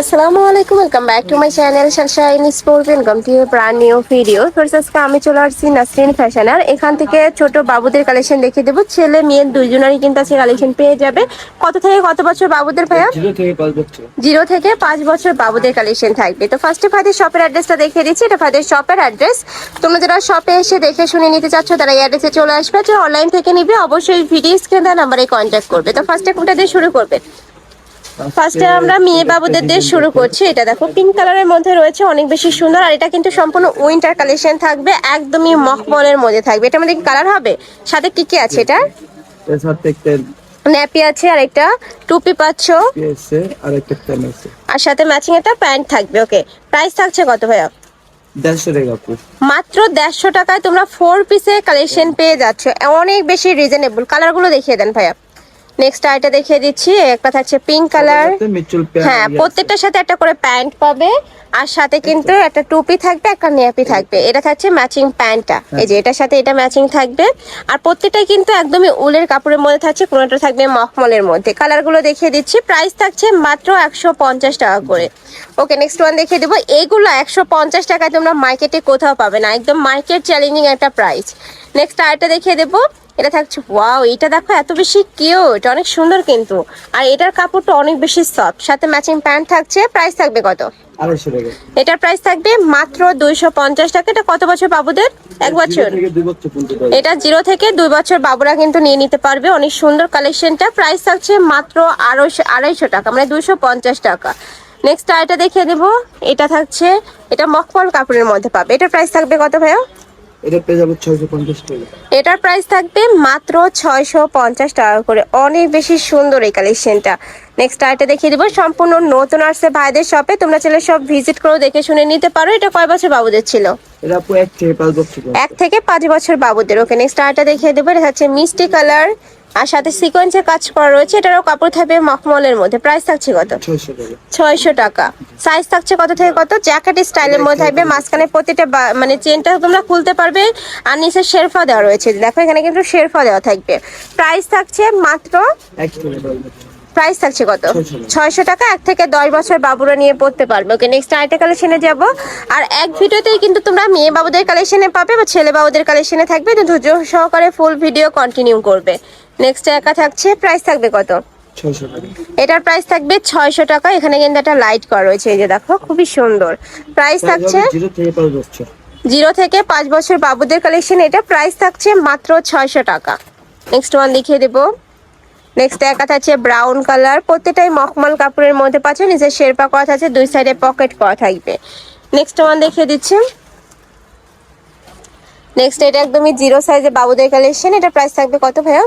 আসসালামু আলাইকুম welcome back to my channel sunshine sport welcome to brand new video first আজকে আমি চলে আসছি নাসরিন ফ্যাশন আর এখান থেকে ছোট বাবুদের কালেকশন দেখিয়ে দেবো। ছেলে মেয়ে দুইজনেরই কিন্তু আছে কালেকশন পেয়ে যাবে। কত থেকে কত বছর বাবুদের ভাইয়া? জিরো থেকে পাঁচ বছর। বাবুদের কালেকশন থাকবে। তো ফার্স্টে ফাদের শপের অ্যাড্রেসটা দেখিয়ে দিচ্ছি। এটা ফাদের শপের অ্যাড্রেস তোমরা যারা শপে এসে দেখে শুনে নিতে চাচ্ছ তারা এই অ্যাড্রেসে চলে আসবে। যে অনলাইন থেকে নিবে অবশ্যই ভিডিও স্ক্রিন দেওয়া নাম্বারে কন্ট্যাক্ট করবে। তো ফার্স্টে কোনটা দিয়ে শুরু করবে? ফার্স্টে আমরা মেয়ে বাবুদের দিয়ে শুরু করছি। এটা দেখো পিঙ্ক কালারের মধ্যে রয়েছে অনেক বেশি সুন্দর। আর এটা কিন্তু সম্পূর্ণ উইন্টার কালেকশন থাকবে একদমই মখমলের মধ্যে থাকবে। এটা মধ্যে কালার হবে? সাথে কি কি আছে এটা ন্যাপি আছে আর একটা টুপি পাচ্ছ। আর একটা প্যান আছে। আর সাথে ম্যাচিং একটা প্যান্ট থাকবে ওকে। প্রাইস থাকছে কত ভাইয়া? মাত্র দেড়শো টাকায় তোমরা ফোর পিসের কালেকশন পেয়ে যাচ্ছ। অনেক বেশি রিজনেবল কালারগুলো দেখিয়ে দেন ভাইয়া। নেক্সট আইটা দেখিয়ে দিচ্ছি একটা থাকছে পিঙ্ক কালার হ্যাঁ প্রত্যেকটার সাথে একটা করে প্যান্ট পাবে আর সাথে কিন্তু একটা টুপি থাকবে একটা নেপি থাকবে। এটা থাকছে ম্যাচিং প্যান্টটা। এই যে এটার সাথে এটা ম্যাচিং থাকবে। আর প্রত্যেকটাই কিন্তু একদমই উলের কাপড়ের মধ্যে থাকছে কোনোটা থাকবে মখমলের মধ্যে। কালারগুলো দেখিয়ে দিচ্ছি প্রাইস থাকছে মাত্র একশো পঞ্চাশ টাকা করে। ওকে নেক্সট ওয়ান দেখিয়ে দেবো। এইগুলো একশো পঞ্চাশ টাকায় তোমরা মার্কেটে কোথাও পাবে না। একদম মার্কেট চ্যালেঞ্জিং একটা প্রাইস নেক্সট আরেকটা দেখিয়ে দেবো। এটা থাকছে ওয়াও এটা দেখো এত বেশি কিউট অনেক সুন্দর কিন্তু। আর এটার কাপড়টা অনেক বেশি সফট সাথে ম্যাচিং প্যান্ট থাকছে প্রাইস থাকবে কত? এটার প্রাইস থাকবে মাত্র দুইশো পঞ্চাশ টাকা এটা কত বছর বাবুদের? এক বছর। এটা জিরো থেকে দুই বছর বাবুরা কিন্তু নিয়ে নিতে পারবে অনেক সুন্দর কালেকশনটা প্রাইস থাকছে মাত্র আড়াইশো আড়াইশো টাকা মানে দুইশো পঞ্চাশ টাকা। নেক্সট আরেকটা দেখিয়ে দেবো এটা থাকছে এটা মকমল কাপড়ের মধ্যে পাবে। এটার প্রাইস থাকবে কত ভাইয়া? এটা পেয়ে যাব ছয়শো পঞ্চাশ টাকা। এটার প্রাইস থাকবে মাত্র ছয়শো পঞ্চাশ টাকা করে। অনেক বেশি সুন্দর এই কালেকশনটা নেক্সট আইটা দেখিয়ে দিব। সম্পূর্ণ নতুন আসছে ভাইদের শপে তোমরা চলে সব ভিজিট করে দেখে শুনে নিতে পারো। এটা কয় বছর বাবুদের ছিল? এটা আপু এক থেকে পাঁচ বছর পর্যন্ত। এক থেকে পাঁচ বছর বাবুদের। ওকে নেক্সট আইটা দেখিয়ে দেবো। এটা হচ্ছে মিষ্টি কালার আর সাথে সিকোয়েন্সের কাজ করা রয়েছে এটারও কাপড় থাকবে মখমলের মধ্যে। প্রাইস থাকছে কত? ছয়শো টাকা। সাইজ থাকছে কত থেকে কত? জ্যাকেট স্টাইলের মধ্যে থাকবে মাঝখানে প্রতিটা মানে চেনটা তোমরা খুলতে পারবে আর নিচে শেরফা দেওয়া রয়েছে। দেখো এখানে কিন্তু শেরফা দেওয়া থাকবে। প্রাইস থাকছে মাত্র প্রাইস থাকছে কত? ছয়শো টাকা। এক থেকে দশ বছর বাবুরা নিয়ে পড়তে পারবে। ওকে নেক্সট আরেকটা কালেকশনে যাব। আর এক ভিডিওতেই কিন্তু তোমরা মেয়ে বাবুদের কালেকশনে পাবে বা ছেলে বাবুদের কালেকশনে থাকবে। ধৈর্য সহকারে ফুল ভিডিও কন্টিনিউ করবে। নেক্সট একা থাকছে প্রাইস থাকবে কত? এটার প্রাইস থাকবে ছয়শো টাকা। এখানে কিন্তু একটা লাইট করা রয়েছে এই যে দেখো খুবই সুন্দর। প্রাইস থাকছে জিরো থেকে পাঁচ বছর। জিরো থেকে পাঁচ বছর বাবুদের কালেকশন এটা প্রাইস থাকছে মাত্র ছয়শো টাকা। নেক্সট ওয়ান দেখিয়ে দেবো। নেক্সট একা থাকছে ব্রাউন কালার প্রত্যেকটাই মখমল কাপড়ের মধ্যে পাচ্ছে নিচে শেরপা করা থাকছে দুই সাইডে পকেট করা থাকবে। নেক্সট ওয়ান দেখিয়ে দিচ্ছি। নেক্সট এটা একদমই জিরো সাইজে বাবুদের কালেকশন এটা প্রাইস থাকবে কত ভাইয়া?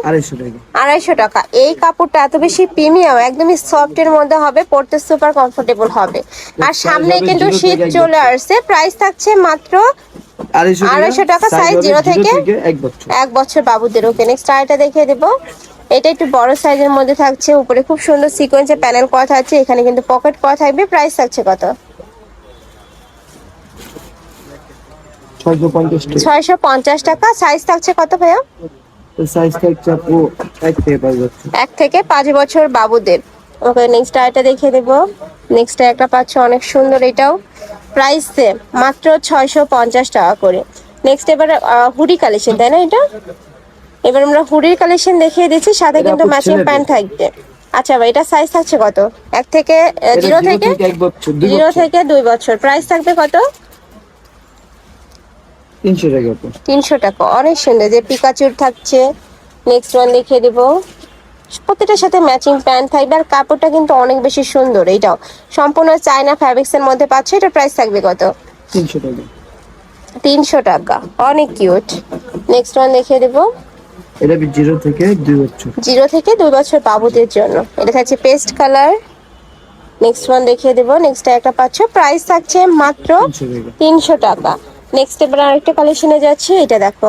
আড়াইশো টাকা। এই কাপড়টা এত বেশি প্রিমিয়াম একদমই সফট এর মধ্যে হবে পড়তে সুপার কমফোর্টেবল হবে। আর সামনে কিন্তু শীত চলে আসছে প্রাইস থাকছে মাত্র আড়াইশো টাকা সাইজ জিরো থেকে? এক বছর। এক বছর বাবুদের ওকে নেক্সট আরেকটা দেখিয়ে দেবো। এটা একটু বড় সাইজের মধ্যে থাকছে উপরে খুব সুন্দর সিকোয়েন্সের প্যানেল করা থাকছে এখানে কিন্তু পকেট করা থাকবে প্রাইস থাকছে কত? ছয়শো পঞ্চাশ টাকা। সাইজ থাকছে কত ভাইয়া? সাইজ থাকছে আপু এক থেকে পাঁচ বছর। এক থেকে পাঁচ বছর বাবুদের। ওকে নেক্সট আরেকটা দেখিয়ে দেবো। নেক্সট একটা পাচ্ছে অনেক সুন্দর এটাও। প্রাইস সেম মাত্র ছয়শো পঞ্চাশ টাকা করে। নেক্সট এবার হুডি কালেকশন তাই না এটা? এবার আমরা হুডির কালেকশন দেখিয়ে দিচ্ছি সাথে কিন্তু ম্যাচিং প্যান্ট থাকবে। আচ্ছা ভাই এটা সাইজ থাকছে কত? এক থেকে জিরো থেকে জিরো থেকে দুই বছর। প্রাইস থাকবে কত? তিনশো টাকা তিনশো টাকা। অনেক সুন্দর। যে পিকাচুর থাকছে নেক্সট ওয়ান দেখিয়ে দিব। প্রত্যেকটার সাথে ম্যাচিং প্যান্ট থাকবে আর কাপড়টা কিন্তু অনেক বেশি সুন্দর। এইটাও সম্পূর্ণ চায়না ফ্যাব্রিক্স এর মধ্যে পাচ্ছে এটা প্রাইস থাকবে কত? তিনশো টাকা। তিনশো টাকা। অনেক কিউট নেক্সট ওয়ান দেখিয়ে দেবো। এটা জিরো থেকে দুই বছর। জিরো থেকে দুই বছর বাবুদের জন্য। এটা থাকছে পেস্ট কালার। নেক্সট ওয়ান দেখিয়ে দেবো। নেক্সট একটা পাচ্ছ। প্রাইস থাকছে মাত্র তিনশো টাকা। তিনশো টাকা। নেক্সট এবার আরেকটা কালেকশনে যাচ্ছে। এটা দেখো।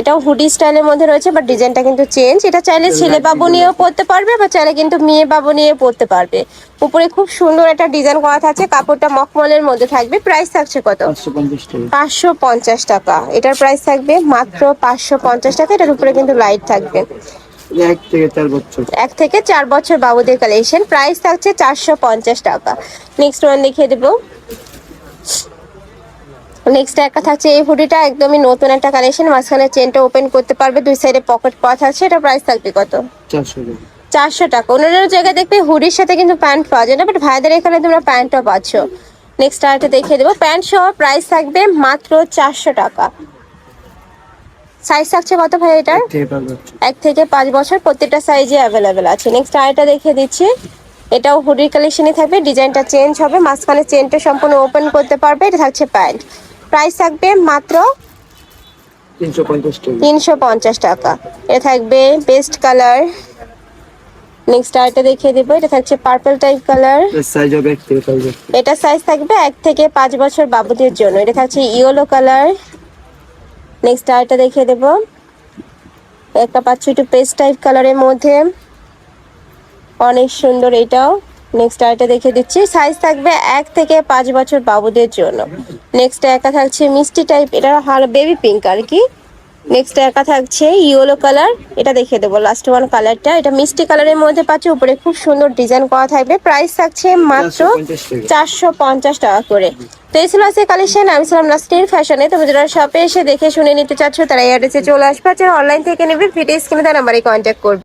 এটাও হুডি স্টাইলের মধ্যে রয়েছে বাট ডিজাইনটা কিন্তু চেঞ্জ এটা চাইলে ছেলে বাবু নিয়েও পরতে পারবে বা চাইলে কিন্তু মেয়ে বাবু নিয়ে পরতে পারবে। উপরে খুব সুন্দর একটা ডিজাইন করা থাকছে কাপড়টা মখমলের মধ্যে থাকবে। প্রাইস থাকছে কত? পাঁচশো পঞ্চাশ টাকা। এটার প্রাইস থাকবে মাত্র পাঁচশো পঞ্চাশ টাকা। এটার উপরে কিন্তু লাইট থাকবে। এক থেকে চার বছর। এক থেকে চার বছর বাবুদের কালেকশন প্রাইস থাকছে চারশো পঞ্চাশ টাকা। নেক্সট ওয়ান দেখিয়ে দেবো। নেক্সট একটা থাকছে এই হুডিটা একদমই নতুন একটা কালেকশন মাঝখানে চেনটা ওপেন করতে পারবে দুই সাইডে পকেট পাওয়া থাকছে এটা প্রাইস থাকবে কত? চারশো টাকা। অন্যান্য জায়গায় দেখবে হুডির সাথে কিন্তু প্যান্ট পাওয়া যায় না বাট ভাইদের এখানে তোমরা প্যান্টও পাচ্ছ। নেক্সট আরেকটা দেখিয়ে দেবো প্যান্ট সহ প্রাইস থাকবে মাত্র চারশো টাকা। সাইজ থাকছে কত ভাই এটার? এক থেকে পাঁচ বছর। এক থেকে পাঁচ বছর প্রত্যেকটা সাইজে অ্যাভেলেবেল আছে। নেক্সট আরেকটা দেখিয়ে দিচ্ছি এটাও হুডির কালেকশনে থাকবে ডিজাইনটা চেঞ্জ হবে মাঝখানে চেনটা সম্পূর্ণ ওপেন করতে পারবে এটা থাকছে প্যান্ট প্রাইস থাকবে মাত্র তিনশো পঞ্চাশ টাকা। এটা থাকবে বেস্ট কালার নেক্সট আরেকটা দেখিয়ে দেবো। এটা থাকছে পার্পল টাইপ কালার সাইজ হবে এটা সাইজ থাকবে এক থেকে পাঁচ বছর বাবুদের জন্য। এটা থাকছে ইয়েলো কালার নেক্সট আরেকটা দেখিয়ে দেবো। একটা পাচ্ছি একটু পেস্ট টাইপ কালারের মধ্যে। অনেক সুন্দর এটাও। নেক্সট আরেকটা দেখিয়ে দিচ্ছি। সাইজ থাকবে এক থেকে পাঁচ বছর বাবুদের জন্য। নেক্সট একা থাকছে মিষ্টি টাইপ এটা হাল বেবি পিঙ্ক আর কি। নেক্সট একা থাকছে ইয়েলো কালার এটা দেখিয়ে দেবো লাস্ট ওয়ান কালারটা এটা মিষ্টি কালারের মধ্যে পাচ্ছি, উপরে খুব সুন্দর ডিজাইন করা থাকবে। প্রাইস থাকছে মাত্র চারশো পঞ্চাশ টাকা করে। তো এই ছিল আজকে কালেকশন আমি ছিলাম নাস্টির ফ্যাশনে তুমি যারা শপে এসে দেখে শুনে নিতে চাচ্ছ, তারা এই অ্যাড্রেসে চলে আসবে। অনলাইন থেকে নেবে ভিডিও স্ক্রিনে তার নাম্বারে কন্ট্যাক্ট করবে।